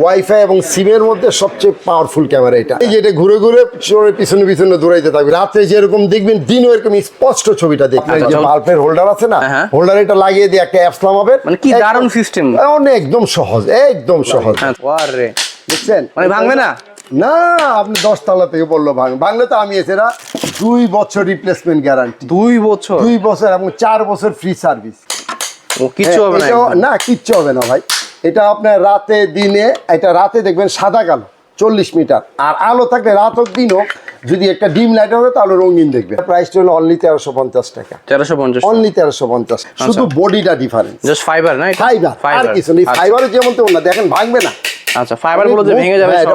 Wifi এবং সিমের মধ্যে সবচেয়ে পাওয়ারফুল ক্যামেরা এটা। এই যে এটা ঘুরে ঘুরে চোরের পিছনে পিছনে দৌড়াইতে থাকবে। রাতে যেরকম দেখবেন দিনও এরকম স্পষ্ট ছবিটা দেখবেন। এই যে আচ্ছা। বাল্বের হোল্ডার আছে না হ্যাঁ। হোল্ডার এটা লাগিয়ে দিয়ে একটা অ্যাপস নামাবেন। মানে কি দারুণ সিস্টেম অনেক একদম সহজ একদম সহজ। রে। বুঝছেন মানে ভাঙবে না? না আপনি দশ তলা থেকে বলল ভাঙ ভাঙলে তো আমি এছাড়া দুই বছর রিপ্লেসমেন্ট গ্যারান্টি দুই বছর? দুই বছর এবং চার বছর ফ্রি সার্ভিস ও কিচ্ছু হবে না না কিচ্ছু হবে না ভাই। এটা আপনার রাতে দিনে এটা রাতে দেখবেন সাদা কালো চল্লিশ মিটার। আর আলো থাকলে রাত হোক দিন হোক যদি একটা ডিম লাইট হবে তাহলে রঙিন দেখবে প্রাইসটা হলো অনলি তেরোশো পঞ্চাশ টাকা। তেরোশো পঞ্চাশ অনলি তেরোশো পঞ্চাশ। শুধু বডিটা ডিফারেন্স ফাইবার না ফাইবার আর কিছু নেই। ফাইবারের যেমন তেমন না। দেখেন ভাঙবে না। আচ্ছা ফাইবারগুলো যে ভেঙে যাবে হ্যাঁ।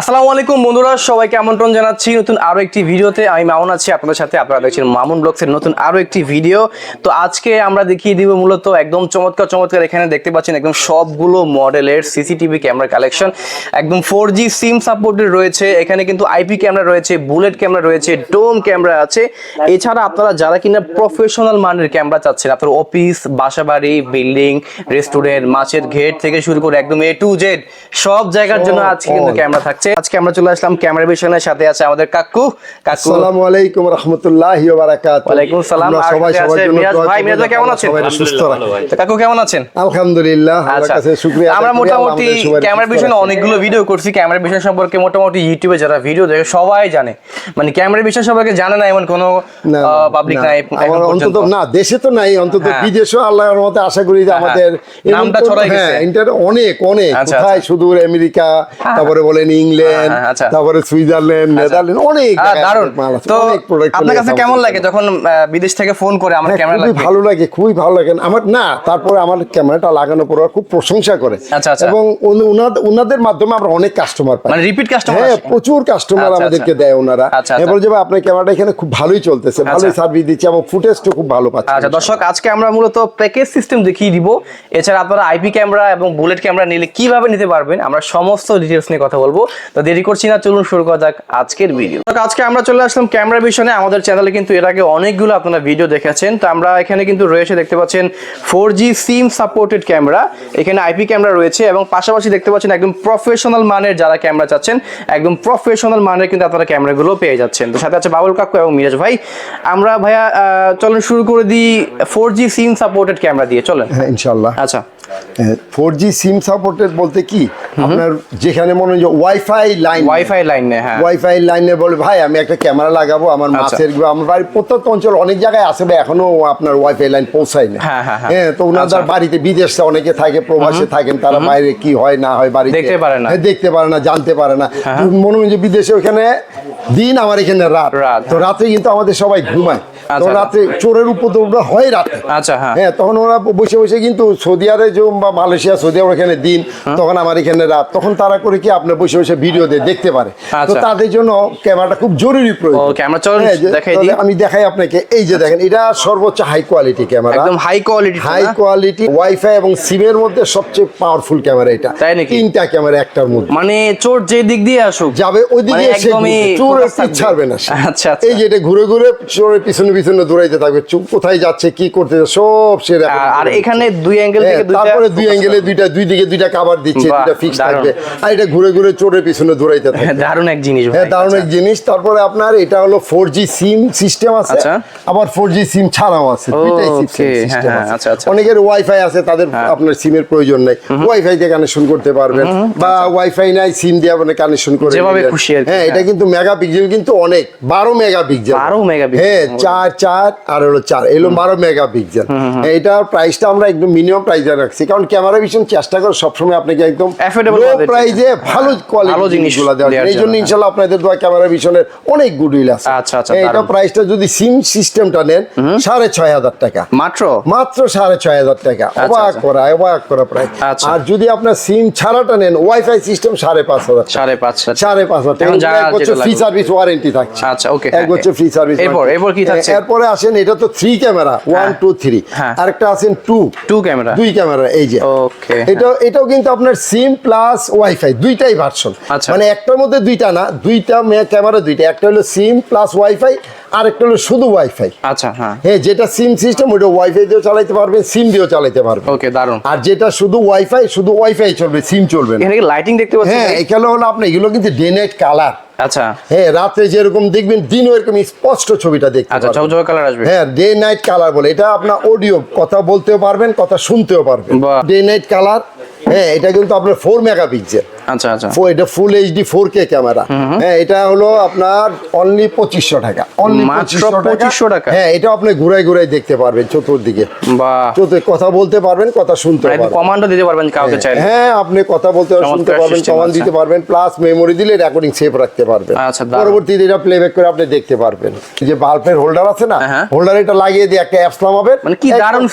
আসসালামু আলাইকুম বন্ধুরা সবাইকে আমন্ত্রণ জানাচ্ছি নতুন আরও একটি ভিডিওতে। আমি মামুন আছি আপনাদের সাথে আপনারা দেখছেন মামুন ব্লগস এর নতুন আরও একটি ভিডিও। তো আজকে আমরা দেখিয়ে দিব মূলত একদম চমৎকার চমৎকার এখানে দেখতে পাচ্ছেন একদম সবগুলো মডেলের সিসিটিভি ক্যামেরা কালেকশন। একদম ফোর জি সিম সাপোর্টেড রয়েছে এখানে কিন্তু আইপি ক্যামেরা রয়েছে বুলেট ক্যামেরা রয়েছে ডোম ক্যামেরা আছে। এছাড়া আপনারা যারা কিনা প্রফেশনাল মানের ক্যামেরা চাচ্ছেন আপনার অফিস বাসাবাড়ি বিল্ডিং রেস্টুরেন্ট মাছের ঘেট থেকে শুরু করে একদম এ টু জেড সব জায়গার জন্য আজকে কিন্তু ক্যামেরা থাকছে। আজকে আমরা চলে আসলাম ক্যামেরা বিষয়ের সাথে আছে আমাদের কাকু। কাকু আসসালামু আলাইকুম রহমতুল্লাহি ওয়া বারাকাতুহু। ওয়ালাইকুম সালাম। সবাই সবার আছে জন্য মিরাজ ভাই, মিরাজ ভাই কেমন আছেন? সুস্থ তো কাকু কেমন আছেন? আলহামদুলিল্লাহ আল্লাহর আচ্ছা। কাছে শুকরিয়া আমরা মোটামুটি ক্যামেরা বিষয়ে অনেকগুলো ভিডিও করছি। ক্যামেরা বিষয় সম্পর্কে মোটামুটি ইউটিউবে যারা ভিডিও দেখে সবাই জানে। মানে ক্যামেরা বিষয় সম্পর্কে জানে না এমন কোনো পাবলিক নাই অন্তত না দেশে তো নাই অন্তত হ্যাঁ। বিদেশেও আল্লাহর মতে আশা করি যে হ্যাঁ, আমাদের হ্যাঁ। নামটা এরকম ছড়াই গেছে। হ্যাঁ ইন্টার অনেক অনেক আচ্ছা, কোথায় আচ্ছা। সুদূর আমেরিকা তারপরে বলেন ইংল্যান্ড হ্যাঁ, আচ্ছা। তারপরে সুইজারল্যান্ড নেদারল্যান্ড অনেক দারুণ তো আপনার কাছে কেমন লাগে যখন বিদেশ থেকে ফোন করে আমার হ্যাঁ, ক্যামেরা লাগবে ভালো লাগে খুবই ভালো লাগে আমার না তারপরে আমার ক্যামেরাটা লাগানোর পর খুব প্রশংসা করে। এবং উনাদের মাধ্যমে আমরা অনেক কাস্টমার পাই মানে রিপিট কাস্টমার হ্যাঁ প্রচুর কাস্টমার আমাদেরকে। দেয় ওনারা। এবার যে আপনার ক্যামেরাটা এখানে খুব ভালোই চলতেছে ভালোই। সার্ভিস দিচ্ছে এবং ফুটেজটা খুব ভালো পাচ্ছে আচ্ছা দর্শক আজকে আমরা মূলত প্যাকেজ সিস্টেম দেখিয়ে দিব এছাড়া আপনারা আইপি ক্যামেরা এবং বুলেট ক্যামেরা নিলে কীভাবে নিতে পারবেন আমরা সমস্ত ডিটেলস নিয়ে কথা বলব। তো দেরি করছি না চলুন শুরু করা যাক আজকের ভিডিও আজকে আমরা চলে আসলাম ক্যামেরা বিষয়ে আমাদের চ্যানেলে কিন্তু এর আগে অনেকগুলো আপনারা ভিডিও দেখেছেন। তো আমরা এখানে কিন্তু রয়েছে দেখতে পাচ্ছেন four G SIM supported camera এখানে আইপি ক্যামেরা রয়েছে এবং পাশাপাশি দেখতে পাচ্ছেন একদম প্রফেশনাল মানের যারা ক্যামেরা চাচ্ছেন একদম প্রফেশনাল মানের কিন্তু আপনারা ক্যামেরাগুলো পেয়ে যাচ্ছেন। তো সাথে আছে বাবুল কাকু এবং মিরাজ ভাই। আমরা ভাইয়া চলুন শুরু করে দিই four G SIM supported camera দিয়ে। চলেন। হ্যাঁ ইনশাল্লাহ আচ্ছা। ফোর জি সিম সাপোর্টেড বলতে কি? আপনার যেখানে মনে হয় যে ওয়াইফাই লাইন ওয়াইফাই লাইন হ্যাঁ। ওয়াইফাই লাইনে বলে ভাই আমি একটা ক্যামেরা লাগাবো আমার আচ্ছা। মাছের আমার বাড়ির প্রত্যন্ত অঞ্চল অনেক জায়গায় আছে বা এখনও আপনার ওয়াইফাই লাইন পৌঁছায় না হ্যাঁ, হ্যাঁ, হ্যাঁ। হ্যাঁ তো ওনাদের আচ্ছা। বাড়িতে বিদেশে অনেকে থাকে প্রবাসে থাকেন তারা বাইরে কি হয় না হয় বাড়িতে দেখতে পারে না। হ্যাঁ, দেখতে পারে না জানতে পারে না। মনে হয় যে বিদেশে ওখানে দিন আমার এখানে রাত। রাত, তো রাতে কিন্তু আমাদের সবাই ঘুমায়। তো আচ্ছা। রাতে চোরের উপদ্রব হয় রাতে। আচ্ছা হ্যাঁ। হ্যাঁ তখন ওরা বসে বসে কিন্তু সৌদি আরব যে বা মালয়েশিয়া সৌদি আরব এখানে দিন তখন আমার এখানে রাত তখন তারা করে কি আপনার বসে বসে ভিডিও দিয়ে দেখতে পারে। তো আচ্ছা। তাদের জন্য ক্যামেরাটা খুব জরুরি প্রয়োজন। ক্যামেরা হ্যাঁ, দেখাই দিই। আমি দেখাই আপনাকে। এই যে দেখেন এটা সর্বোচ্চ হাই কোয়ালিটি ক্যামেরা একদম high quality high quality wifi এবং সিমের মধ্যে সবচেয়ে পাওয়ারফুল ক্যামেরা এটা। তাই নাকি? তিনটা ক্যামেরা একটার মধ্যে। মানে চোর যে দিক দিয়ে আসুক যাবে ওইদিকে মানে সে একদমই ঘুরবে, চোরের পিছ ছাড়বে না আচ্ছা, আচ্ছা। এই যে এটা ঘুরে ঘুরে চোরের পিছনে পিছনে দৌড়াইতে থাকবে। কোথায় যাচ্ছে কি করতে সব সে আর- এখানে দুই অ্যাঙ্গেল হ্যাঁ, থেকে দুইটা তারপরে দুই অ্যাঙ্গেলে দুইটা দুই দিকে দুইটা কাভার দিচ্ছে দুইটা ফিক্স। থাকবে আর এটা ঘুরে ঘুরে চোরের পিছনে দৌড়াইতে থাকবে হবে। দারুণ এক জিনিস হ্যাঁ দারুণ আচ্ছা। এক জিনিস। তারপরে আপনার এটা হলো ফোর জি সিম সিস্টেম আছে আচ্ছা। আবার ফোর জি সিম ছাড়াও আছে। দুইটাই সিস্টেম হ্যাঁ, হ্যাঁ, আচ্ছা। অনেকের ওয়াইফাই আছে তাদের আপনার সিমের প্রয়োজন নেই। ওয়াইফাই দিয়ে কানেকশন করতে পারবেন বা ওয়াইফাই নাই সিম দিয়ে আপনি কানেকশন করে। যেভাবে খুশি হ্যাঁ এটা হ্যাঁ। কিন্তু মেগা পিক্সেল কিন্তু অনেক। বারো মেগা পিক্সেল 12 megapixel। হ্যাঁ চার চার আর হলো চার। এলো বারো মেগা পিক্সেল এটার প্রাইসটা আমরা একদম মিনিমাম প্রাইসে রাখছি। কারণ ক্যামেরা ভীষণ চেষ্টা করে সবসময় আপনাকে একদম Affordable লো প্রাইসে ভালো ভালো কোয়ালিটি জিনিস জিনিসগুলো দেওয়ার দেওয়ার জন্য। এই জন্য। জন্য, ইনশাল্লাহ আপনাদের দোয়া ক্যামেরা ভীষণের অনেক গুডউইল আছে। আচ্ছা, আচ্ছা, হ্যাঁ, এটা প্রাইসটা যদি সিম সিস্টেমটা নেন সাড়ে ছয় হাজার টাকা। মাত্র? মাত্র সাড়ে ছয় হাজার টাকা। অবাক আচ্ছা। করা অবাক করা প্রাইস আচ্ছা। আর যদি আপনার সিম ছাড়াটা নেন ওয়াইফাই সিস্টেম সাড়ে পাঁচ হাজার টাকা। সাড়ে পাঁচ সাড়ে পাঁচ হাজার টাকা। এখন যারা এক বছর ফ্রি সার্ভিস ওয়ারেন্টি থাকছে। আচ্ছা, okay, এক হ্যাঁ, বছর ফ্রি সার্ভিস এরপর- এরপর কি থাকছে? এরপরে আসেন এটা তো three camera one two three হ্যাঁ। আরেকটা আছেন টু টু ক্যামেরা দুই ক্যামেরা এই যে। এটা এটাও কিন্তু আপনার সিম প্লাস ওয়াইফাই দুইটাই ভার্সন আচ্ছা। মানে একটার মধ্যে দুইটা না দুইটা ক্যামেরা দুইটা একটা হলো সিম প্লাস ওয়াইফাই আর একটা হলো শুধু ওয়াইফাই আচ্ছা হ্যাঁ। হ্যাঁ যেটা সিম সিস্টেম ওইটা ওয়াইফাই দিয়েও চালাতে পারবেন সিম দিয়েও চালাতে পারবেন। ওকে দারুণ আর যেটা শুধু ওয়াইফাই শুধু ওয়াইফাই চলবে সিম চলবে না। এখানে লাইটিং দেখতে পাচ্ছেন হ্যাঁ এখানে হলো আপনি এগুলো কিন্তু ডে নাইট কালার আচ্ছা। হ্যাঁ রাতে যেরকম দেখবেন দিনও এরকম স্পষ্ট ছবিটা দেখতে আচ্ছা। ঝকঝকে কালার আসবে। হ্যাঁ ডে নাইট কালার বলে এটা আপনার অডিও কথা বলতেও পারবেন কথা শুনতেও পারবেন। ডে নাইট কালার হ্যাঁ এটা কিন্তু আপনার ফোর মেগাপিক্সেল আচ্ছা আচ্ছা। এটা full HD four K camera হ্যাঁ এটা হলো আপনার অনলি পঁচিশশো টাকা। অনলি মাত্র 2500 টাকা? হ্যাঁ এটা আপনি ঘুরাই ঘুরাই দেখতে পারবেন চতুর্দিকে। বাহ। চতুর্দিকে কথা বলতে পারবেন কথা শুনতে পারবেন। কমান্ডও দিতে পারবেন কাউকে চাইলে। হ্যাঁ আপনি কথা বলতে শুনতে পারবেন system কমান আছে। দিতে পারবেন প্লাস মেমোরি দিলে রেকর্ডিং সেভ রাখতে পারবেন। আচ্ছা, পরবর্তীতে এটা প্লেব্যাক করে আপনি দেখতে পারবেন। যে বাল্বের হোল্ডার আছে না হ্যাঁ। হোল্ডার এটা লাগিয়ে দিয়ে একটা অ্যাপস নামাবেন। মানে কি দারুণ।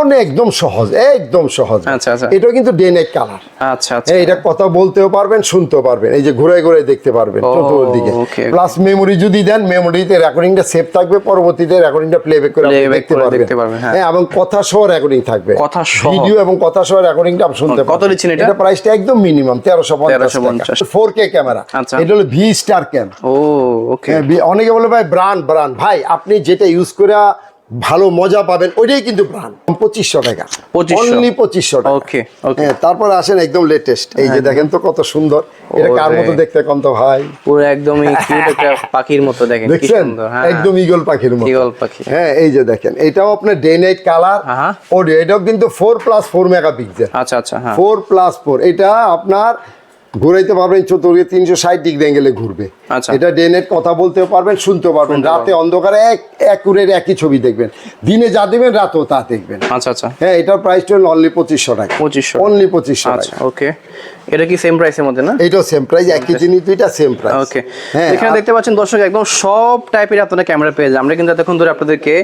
অনেক একদম সহজ একদম সহজ। আচ্ছা, আচ্ছা। এটা কিন্তু ডে নাইট কালার আচ্ছা আচ্ছা। হ্যাঁ, এটা কথা বলতেও পারবেন শুনতেও পারবেন। এই যে ঘুরে ঘুরে দেখতে পারবেন চতুর্দিকে। প্লাস মেমোরি যদি দেন মেমোরিতে রেকর্ডিংটা সেভ থাকবে পরবর্তীতে রেকর্ডিংটা প্লেব্যাক করে আপনি দেখতে পারবেন। হ্যাঁ। হ্যাঁ এবং কথা সহ রেকর্ডিং থাকবে। কথা সহ? ভিডিও এবং কথা সহ রেকর্ডিংটা আপনি শুনতে পারবেন। কত নিচ্ছেন এটা? এটা প্রাইসটা একদম মিনিমাম তেরোশো পঞ্চাশ 1350 ফোর কে ক্যামেরা আচ্ছা। এটা হলো ভি স্টার ক্যাম ও ওকে হ্যাঁ, অনেকে বলে ভাই ব্রান্ড ব্রান্ড ভাই আপনি যেটা ইউজ করে ভালো মজা পাবেন ওইটাই কিন্তু ব্রান্ড পঁচিশশো টাকা। 2500 অনলি পঁচিশশো টাকা। Okay. হ্যাঁ তারপর আসেন একদম লেটেস্ট এই যে দেখেন তো কত সুন্দর। এটা কার মতো দেখতে কম তো ভাই? পুরো একদমই কিউট একটা পাখির মতো দেখেন কি সুন্দর হ্যাঁ। একদম ইগল পাখির মতো। ঈগল পাখি। হ্যাঁ এই যে দেখেন এটাও আপনার ডে নাইট কালার। অডিও এটাও কিন্তু four plus four mega megapixel আচ্ছা আচ্ছা হ্যাঁ। ফোর প্লাস ফোর এটা আপনার ঘুরাইতে পারবেন চতুর্গে তিনশো ষাট ডিগ্রি অ্যাঙ্গেলে ঘুরবে। আচ্ছা। এটা ডেনের কথা বলতেও পারবেন শুনতেও পারবেন। রাতে অন্ধকারে এক একুরের একই ছবি দেখবেন। দিনে যা দেখবেন রাতেও তা দেখবেন। আচ্ছা আচ্ছা। হ্যাঁ এটার প্রাইসটা হলো অনলি পঁচিশশো টাকা। পঁচিশশো অনলি পঁচিশশো আচ্ছা টাকা। ওকে এটা কি সেম প্রাইসের মধ্যে না? এটাও সেম প্রাইস একই জিনিস দুইটা সেম প্রাইস ওকে হ্যাঁ এখানে দেখতে পাচ্ছেন দর্শক একদম সব টাইপের আপনারা ক্যামেরা পেয়ে যান। আমরা কিন্তু এতক্ষণ ধরে আপনাদেরকে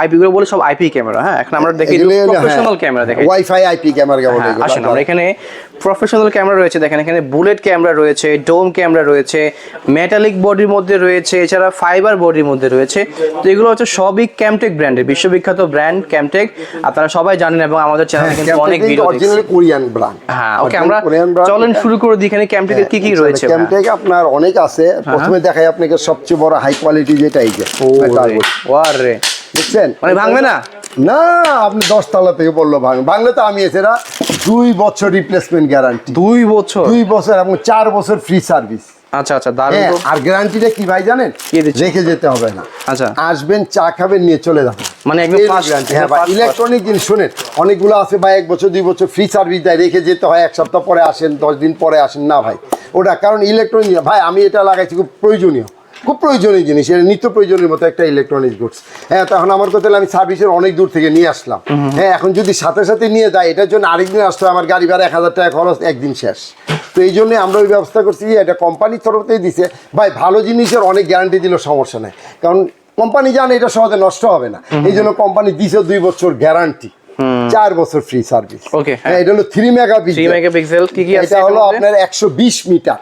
আইপি গুলো বলে সব আইপি ক্যামেরা হ্যাঁ? এখন আমরা দেখি প্রফেশনাল ক্যামেরা দেখি ওয়াইফাই আইপি ক্যামেরা কেমন হ্যাঁ, এগুলো? আসুন আমরা এখানে প্রফেশনাল ক্যামেরা রয়েছে দেখেন এখানে বুলেট ক্যামেরা রয়েছে ডোম ক্যামেরা রয়েছে মেটালিক বডির মধ্যে রয়েছে এছাড়া ফাইবার বডির মধ্যে রয়েছে। তো এগুলো হচ্ছে সবই ক্যামটেক ব্র্যান্ডের বিশ্ববিখ্যাত ব্র্যান্ড ক্যামটেক আপনারা সবাই জানেন এবং আমাদের চ্যানেলে কিন্তু অনেক ভিডিও অরিজিনাল কোরিয়ান ব্র্যান্ড হ্যাঁ ওকে আমরা চলেন শুরু করে দিই এখানে ক্যামটেকের কি কি রয়েছে? হ্যাঁ। আপনার অনেক আছে। প্রথমে দেখাই আপনাকে সবচেয়ে বড় হাই কোয়ালিটি যেটা এই যে। ওয়ারে দেখছেন? মানে ভাঙবে না? না আপনি দশ তালা থেকে বলল ভাঙ ভাঙলে তো আমি এছাড়া দুই বছর রিপ্লেসমেন্ট গ্যারান্টি দুই বছর? দুই বছর এবং চার বছর ফ্রি সার্ভিস আচ্ছা আচ্ছা দারুণ হ্যাঁ আর গ্যারান্টিটা কি ভাই জানেন? রেখে যেতে হবে না। আচ্ছা। আসবেন চা খাবেন নিয়ে চলে যাবেন। মানে একদম fast, হ্যাঁ fast, ইলেকট্রনিক জিনিস শুনেন অনেকগুলো আছে ভাই এক বছর দুই বছর ফ্রি সার্ভিস দেয় রেখে যেতে হয় এক সপ্তাহ পরে আসেন দশ দিন পরে আসেন না ভাই। ওটা কারণ ইলেকট্রনিক ভাই আমি এটা লাগাইছি খুব প্রয়োজনীয়। খুব প্রয়োজনীয় জিনিস এটা নিত্য প্রয়োজনের মতো একটা ইলেকট্রনিক গুডস হ্যাঁ তখন আমার কথা আমি সার্ভিসের অনেক দূর থেকে নিয়ে আসলাম। হ্যাঁ এখন যদি সাথে সাথে নিয়ে যায় এটার জন্য আরেকদিন আসতে হয় আমার গাড়ি ভাড়া এক হাজার টাকা খরচ একদিন শেষ। তো এই জন্য আমরা ওই ব্যবস্থা করছি যে এটা কোম্পানির তরফ থেকে দিছে। ভাই ভালো জিনিসের অনেক গ্যারান্টি দিলেও সমস্যা নেই। কারণ কোম্পানি জানে এটা সহজে নষ্ট হবে না। এই জন্য কোম্পানি দিছে দুই বছর গ্যারান্টি চার বছর ফ্রি সার্ভিস Okay, হ্যাঁ। হ্যাঁ এটা হলো থ্রি মেগা থ্রি মেগাপিক্সেল কি এটা হলো আপনার একশো বিশ মিটার।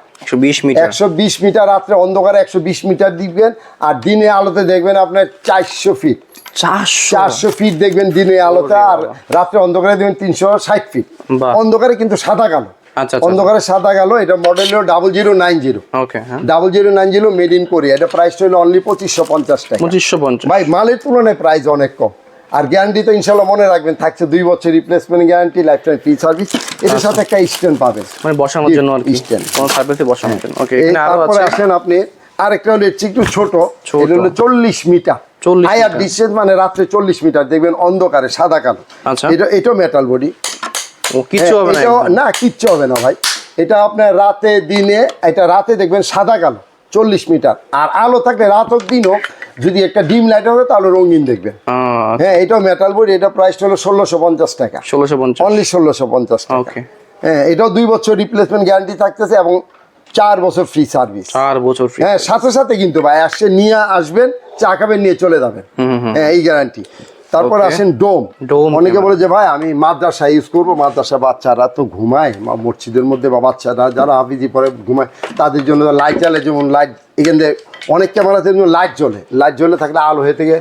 একশো বিশ মিটার। রাত্রে অন্ধকারে একশো বিশ মিটার দিবেন আর দিনে আলোতে দেখবেন আপনার চারশো ফিট চারশো? চারশো ফিট দেখবেন দিনে আলোতে। আর রাত্রে অন্ধকারে তিনশো ষাট ফিট অন্ধকারে কিন্তু সাদা কালো। আচ্ছা, আচ্ছা। অন্ধকারে সাদা কালো এটা মডেল হলো double zero nine zero okay হ্যাঁ। Double zero nine zero made in Korea এটা প্রাইসটা হলো অনলি পঁচিশশো পঞ্চাশ টাকা। পঁচিশশো পঞ্চাশ। ভাই মালের তুলনায় প্রাইস অনেক কম। আর গ্যারান্টি তো ইনশাল্লাহ মনে রাখবেন থাকছে দুই বছর replacement guarantee lifetime free service এটার সাথে একটা স্ট্যান্ড পাবেন। মানে বসানোর জন্য আর স্ট্যান্ড. কোন সার্ভিসে বসানোর জন্য। ওকে এখানে আরও তারপরে আছে। আসেন আপনি আরেকটা হলো একটু ছোট। ছোট। এটা হলো চল্লিশ মিটার। 40 হায়ার। ডিস্টেন্স মানে রাত্রে চল্লিশ মিটার দেখবেন অন্ধকারে সাদা কালো। আচ্ছা। এটা এটাও মেটাল বডি কিচ্ছু হবে না কিচ্ছু হবে না ভাই। এটা আপনার রাতে দিনে এটা রাতে দেখবেন সাদা কালো চল্লিশ মিটার। আর আলো থাকলে রাত হোক দিন হোক যদি একটা ডিম লাইট হবে তাহলে রঙিন দেখবেন। হ্যাঁ এটাও মেটাল বডি এটা প্রাইস হলো ষোলোশো পঞ্চাশ টাকা। ষোলোশো পঞ্চাশ। অনলি ষোলোশো পঞ্চাশ টাকা। হ্যাঁ এটাও দুই বছর রিপ্লেসমেন্ট গ্যারান্টি থাকতেছে এবং চার বছর ফ্রি সার্ভিস চার বছর ফ্রি হ্যাঁ সাথে সাথে কিন্তু ভাই আসছে নিয়ে আসবেন চা খাবেন নিয়ে চলে যাবেন। হ্যাঁ এই গ্যারান্টি তারপর আসেন ডোম। ডোম অনেকে বলে যে ভাই আমি মাদ্রাসা ইউজ করব মাদ্রাসা বাচ্চারা তো ঘুমায় বা মসজিদের মধ্যে বা বাচ্চারা যারা হাফিজি পরে ঘুমায় তাদের জন্য লাইট জ্বালে যেমন লাইট এখান থেকে অনেক ক্যামেরাতে লাইট জ্বলে। লাইট জ্বলে থাকলে আলো হয়ে থেকে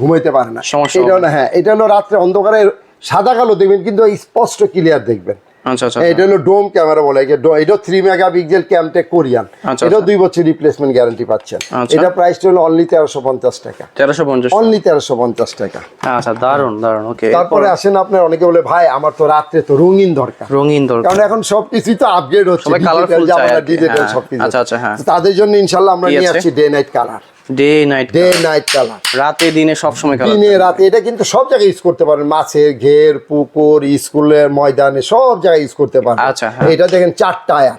ঘুমাইতে পারে না। এটা হ্যাঁ এটা হলো রাত্রে অন্ধকারে সাদা কালো দেখবেন কিন্তু স্পষ্ট ক্লিয়ার দেখবেন। আচ্ছা আচ্ছা এটা হলো ডোম ক্যামেরা বলে এটা থ্রি মেগাপিক্সেল ক্যামটেক কোরিয়ান আচ্ছা, এটা আচ্ছা। দুই বছর রিপ্লেসমেন্ট গ্যারান্টি পাচ্ছেন। আচ্ছা। এটা প্রাইসটা হলো অনলি তেরোশো পঞ্চাশ টাকা। তেরোশো পঞ্চাশ অনলি তেরোশো পঞ্চাশ টাকা। আচ্ছা দারুণ দারুণ ওকে তারপরে আসেন আপনার অনেকে বলে ভাই আমার তো রাত্রে তো রঙিন দরকার। রঙিন দরকার। কারণ এখন সবকিছুই তো আপগ্রেড হচ্ছে। ডিজিটাল হ্যাঁ। সবকিছু। আচ্ছা, আচ্ছা, হ্যাঁ। তাদের জন্য ইনশাল্লাহ আমরা নিয়ে আসছি day night colour day night day night colour রাতে দিনে সব সময় কালার দিনে রাতে এটা কিন্তু সব জায়গায় ইউজ করতে পারেন। মাছের ঘের পুকুর স্কুলের ময়দানে সব জায়গায় ইউজ করতে পারেন। আচ্ছা, হ্যাঁ। এটা দেখেন চার টায়ার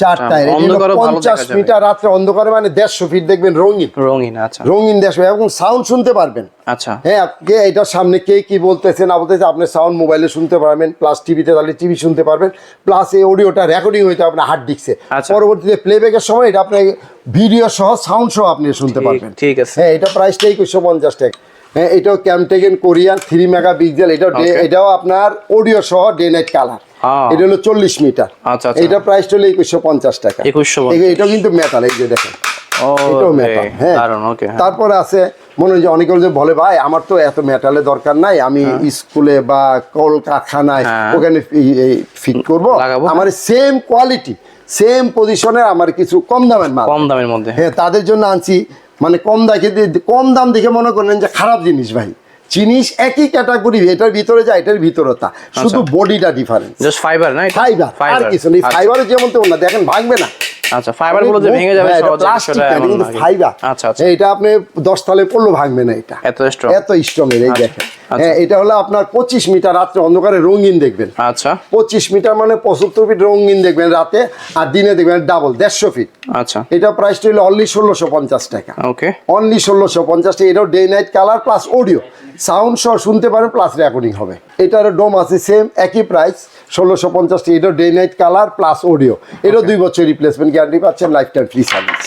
চার টায়ার অন্ধকারও পঞ্চাশ মিটার রাত্রে অন্ধকারে মানে দেড়শো ফিট দেখবেন রঙিন। রঙিন আচ্ছা। রঙিন দেড়শো এবং সাউন্ড শুনতে পারবেন। আচ্ছা। হ্যাঁ কে এটার সামনে কে কি বলতেছে না বলতেছে আপনি সাউন্ড মোবাইলে শুনতে পারবেন প্লাস টিভিতে তাহলে টিভি শুনতে পারবেন প্লাস এই অডিওটা রেকর্ডিং হইতে আপনার হার্ড ডিস্কে আচ্ছা। পরবর্তীতে প্লেব্যাকের সময় এটা আপনি ভিডিও সহ সাউন্ড সহ আপনি শুনতে পারবেন। ঠিক আছে। হ্যাঁ এটা প্রাইসটা একুশশো পঞ্চাশ টাকা। হ্যাঁ এটাও ক্যামটেগেন কোরিয়ান থ্রি মেগা পিক্সেল এটাও এটাও আপনার অডিও সহ ডে নাইট কালার. এটা হলো চল্লিশ মিটার। আচ্ছা, আচ্ছা। এটা প্রাইসটা হলো একুশশো পঞ্চাশ টাকা। 2150 এই- এটাও কিন্তু মেটাল এই যে দেখেন। এটাও মেটাল হ্যাঁ। তারপরে আছে মনে হয় অনেকে যে বলে ভাই আমার তো এত মেটালের দরকার নাই আমি স্কুলে বা কলকারখানায় হ্যাঁ। ওখানে ফিট করব। আমার সেম কোয়ালিটি সেম পজিশনে আমার কিছু কম দামের মাল। কম দামের মধ্যে। হ্যাঁ তাদের জন্য আনছি মানে কম দেখে কম দাম দেখে মনে করেন যে খারাপ জিনিস ভাই। জিনিস একই ক্যাটাগরি এটার ভিতরে যায় এটার ভিতরে তা। শুধু বডিটা ডিফারেন্স জাস্ট ফাইবার না? ফাইবার আর ফাইবার কিছু নেই। ফাইবারের যেমন তো না। দেখেন ভাঙবে না। আচ্ছা ফাইবারগুলো যে ভেঙে যাবে হ্যাঁ, এটা এমন কিন্তু ফাইবার আচ্ছা আচ্ছা। এটা আপনি দশ তালে পড়লেও ভাঙবে না এটা। এত স্ট্রং এত স্ট্রং এর এই আচ্ছা, দেখেন। আচ্ছা। হ্যাঁ এটা হলো আপনার পঁচিশ মিটার রাত্রে অন্ধকারে রঙিন দেখবেন। আচ্ছা। পঁচিশ মিটার মানে পঁচাত্তর ফিট রঙিন দেখবেন রাতে আর দিনে দেখবেন ডাবল দেড়শো ফিট আচ্ছা। এটা প্রাইসটা হলো অনলি ষোলোশো পঞ্চাশ টাকা। ওকে অনলি ষোলোশো পঞ্চাশ টাকা। এটাও day night colour plus audio sound সহ শুনতে পারেন প্লাস রেকর্ডিং হবে। এটার ডোম আছে সেম একই প্রাইস ষোলোশো পঞ্চাশ টাকা এটাও day night colour plus audio এটাও দুই বছর রিপ্লেসমেন্ট গ্যারান্টি পাচ্ছেন লাইফ টাইম ফ্রি সার্ভিস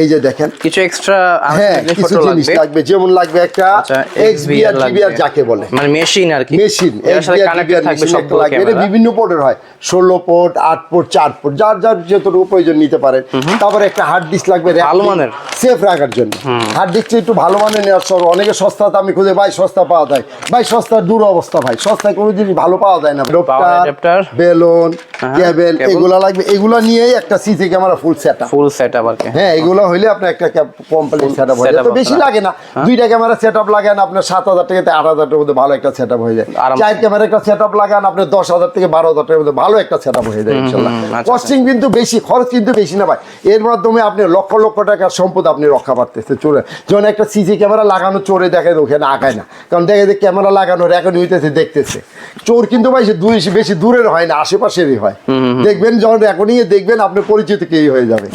এই যে দেখেন। কিছু এক্সট্রা হ্যাঁ কিছু জিনিস লাগবে। যেমন লাগবে একটা আচ্ছা এক্স বিআর টিবিআর যাকে বলে। মানে মেশিন আর কি। মেশিন লাগবে। এটা বিভিন্ন পোর্টের হয়। ষোলো পোর্ট আট পোর্ট চার পোর্ট যার যার যতটুকু প্রয়োজন নিতে পারেন। তারপরে একটা হার্ড ডিস্ক লাগবে ভালো মানের। সেফ রাখার জন্য। হার্ড ডিস্কটা একটু ভালো মানের নেওয়ার সর অনেকে সস্তা আমি খুঁজে ভাই সস্তা পাওয়া যায়। ভাই সস্তার দূর অবস্থা ভাই। সস্তায় কোনো জিনিস ভালো পাওয়া যায় না। Adapter। বেলুন হ্যাঁ, কেবল এগুলা লাগবে। এগুলা নিয়েই একটা CC camera full full setup আর কি। হ্যাঁ এগুলো হইলে আপনার একটা আপ হয়ে। যায় তো বেশি লাগে না। দুইটা ক্যামেরা লাগান আপনার টাকার মধ্যে ভালো একটা হয়ে যায়। চার ক্যামেরা একটা লাগান দশ হাজার থেকে বারো হাজার টাকার মধ্যে ভালো একটা হয়ে যায় ইনশাল্লাহ। আচ্ছা, কস্টিং কিন্তু বেশি খরচ কিন্তু বেশি না ভাই। এর মাধ্যমে আপনি লক্ষ লক্ষ টাকার সম্পদ আপনি রক্ষা পারতেছে চোরে যখন একটা সিসি ক্যামেরা লাগানো চোরে দেখে ওখানে আঁকায় না। কারণ দেখে যে ক্যামেরা লাগানো রেকর্ড হইতেছে দেখতেছে। চোর কিন্তু ভাই সে দুই বেশি দূরের হয় না আশেপাশেরই হয়। দেখবেন যখন এখনই দেখবেন আপনি পরিচিত কেই হয়ে যাবে।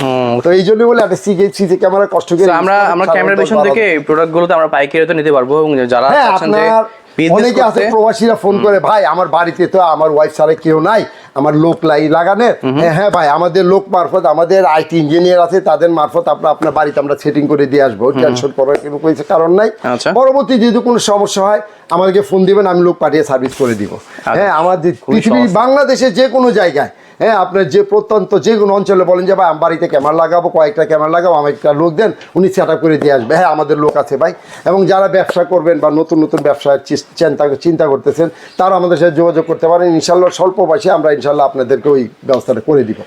তো এই জন্য বলে একটা সিসি সিসি ক্যামেরা কষ্ট করে আমরা আমরা ক্যামেরা পেছন থেকে প্রোডাক্ট গুলোতে আমরা পাইকারিতে নিতে পারব এবং যারা আছেন যে আপনার বিজনেস অনেকে আছে প্রবাসীরা ফোন করে ভাই আমার বাড়িতে তো আমার ওয়াইফ ছাড়া কেউ নাই আমার লোক লাই লাগানের। হ্যাঁ হ্যাঁ ভাই আমাদের লোক মারফত আমাদের আইটি ইঞ্জিনিয়ার আছে তাদের মারফত আপনার আপনার বাড়িতে আমরা সেটিং করে দিয়ে আসব। টেনশন করার কোনো কিছু কারণ নাই। আচ্ছা। পরবর্তী যদি কোনো সমস্যা হয় আমাদেরকে ফোন দিবেন আমি লোক পাঠিয়ে সার্ভিস করে দিব। হ্যাঁ আমাদের পৃথিবী পৃথিবীর সহজ। বাংলাদেশে যে কোনো জায়গায় হ্যাঁ আপনার যে প্রত্যন্ত যে কোনো অঞ্চলে বলেন যে, ভাই আমার বাড়িতে ক্যামেরা লাগাবো, কয়েকটা ক্যামেরা লাগাবো আমার একটা লোক দেন, উনি সেট করে দিয়ে আসবে। হ্যাঁ আমাদের লোক আছে, ভাই। এবং যারা ব্যবসা করবেন বা নতুন নতুন ব্যবসা চিন্তা চিন্তা করতেছেন তারা আমাদের সাথে যোগাযোগ করতে পারেন। ইনশাল্লাহ স্বল্প বয়সে আমরা ইনশাল্লাহ আপনাদেরকে ওই ব্যবস্থাটা করে দিব।